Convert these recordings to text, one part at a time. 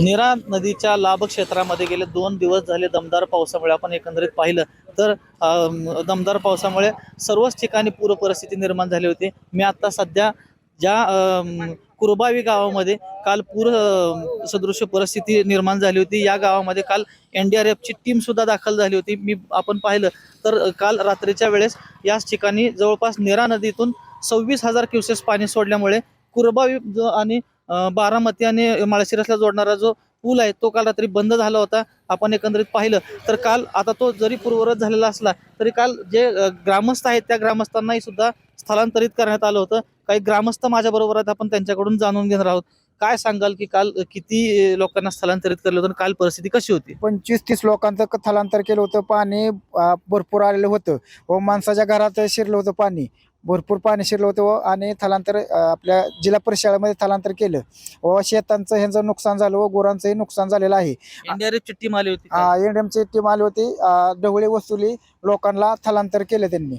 निरा नदीच्या लाभ क्षेत्रामध्ये गेले दोन दिवस झाले दमदार पावसामुळे. आपण एकंदरीत पाहिलं तर दमदार पावसामुळे सर्वच ठिकाणी पूर परिस्थिती निर्माण झाली होती. मी आता सध्या ज्या कुरबावी गावामध्ये काल पूर सदृश परिस्थिती निर्माण झाली होती. या गावामध्ये काल एन डी आर एफची टीम सुद्धा दाखल झाली होती. मी आपण पाहिलं तर काल रात्रीच्या वेळेस याच ठिकाणी जवळपास निरा नदीतून सव्वीस हजार क्युसेस पाणी सोडल्यामुळे कुरबावी जो आणि बारामती आणि माळशिरसला जोडणारा जो पूल आहे तो काल रात्री बंद झाला होता. आपण एकंदरीत पाहिलं तर काल आता तो जरी पूर्वरत झालेला असला तरी काल जे ग्रामस्थ आहेत त्या ग्रामस्थांनाही सुद्धा स्थलांतरित करण्यात आलं होतं. काही ग्रामस्थ माझ्याबरोबर आहेत आपण त्यांच्याकडून जाणून घेणार आहोत. काय सांगाल की काल किती लोकांना स्थलांतरित करलं होतं आणि काल परिस्थिती कशी होती? पंचवीस तीस लोकांचं क- स्थलांतर केलं होतं पाणी भरपूर आलेलं होतं. व माणसाच्या घरात शिरलं होतं पाणी. भरपूर पाणी शिरलं होतं व आणि स्थलांतर आपल्या जिल्हा परिषदेमध्ये स्थलांतर केलं. व शेतांचं ह्यांचं नुकसान झालं व गुरांचंही नुकसान झालेलं आहे. एनडीआरएफची टीम आली होती काल. एनडीएमची टीम आली होती. ढवळे वसुली लोकांना स्थलांतर केलं त्यांनी.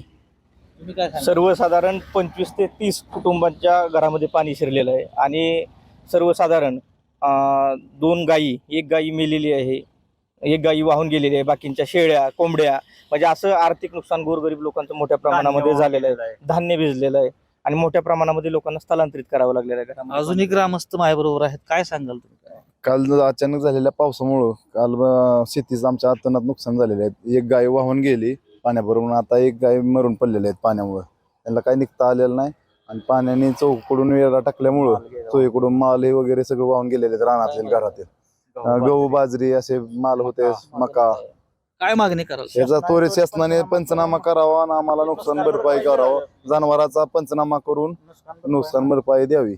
तुम्ही काय सांगाल? सर्वसाधारण पंचवीस ते तीस कुटुंबांच्या घरामध्ये पाणी शिरलेलं आहे. आणि सर्वसाधारण अं, दोन गायी एक गायी मेलेली आहे एक गायी वाहून गेलेली आहे बाकींच्या शेळ्या कोंबड्या म्हणजे असं आर्थिक नुकसान गोरगरीब लोकांचं मोठ्या प्रमाणामध्ये झालेलं आहे. धान्य भिजलेलं आहे आणि मोठ्या प्रमाणामध्ये लोकांना स्थलांतरित करावं लागलेलं आहे. अजूनही ग्रामस्थ माझ्याबरोबर आहेत. काय सांगाल तुम्ही? काल अचानक झालेल्या पावसामुळं काल शेतीचं आमच्या अतोनात नुकसान झालेलं आहे. एक गाय वाहून गेली पाण्याबरोबर आता एक गाय मरून पडलेली आहेत पाण्यामुळं. त्यांना काही निघता आलेलं नाही. आणि पाण्याने चौकडून वेळा टाकल्यामुळं चोहीकडून माल हे वगैरे सगळं वाहून गेलेले रानातील घरातील. गहू बाजरी. असे माल होते मका. काय मागणी कराल? याचा त्वरित शासनाने पंचनामा करावा आणि आम्हाला नुकसान भरपाई करावं. जनावराचा पंचनामा करून नुकसान भरपाई द्यावी.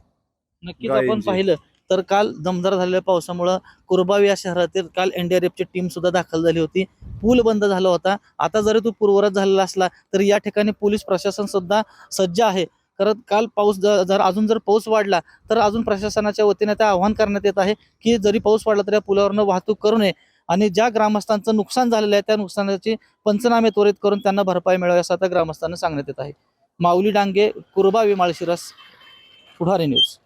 नक्कीच आपण गायींची. पाहिलं. तर काल दमदार झालेल्या पावसामुळं कुरबावी या शहरातील काल एनडीआरएफची टीम सुद्धा दाखल झाली होती. पूल बंद झाला होता. आता जरी तो पूर्वरत झालेला असला तरी या ठिकाणी पोलीस प्रशासन सुद्धा सज्ज आहे. तर काल पाऊस जर अजून जर पाऊस वाढला तर अजून प्रशासनाच्या वतीने ते आव्हान करण्यात येत आहे की जरी पाऊस वाढला तरी या पुलावरनं वाहतूक करू नये आणि ज्या ग्रामस्थांचं नुकसान झालेलं आहे त्या नुकसानाची पंचनामे त्वरित करून त्यांना भरपाई मिळावी असं आता ग्रामस्थांना सांगण्यात येत आहे. माऊली डांगे कुरबा विमाळशिरस पुढारी न्यूज.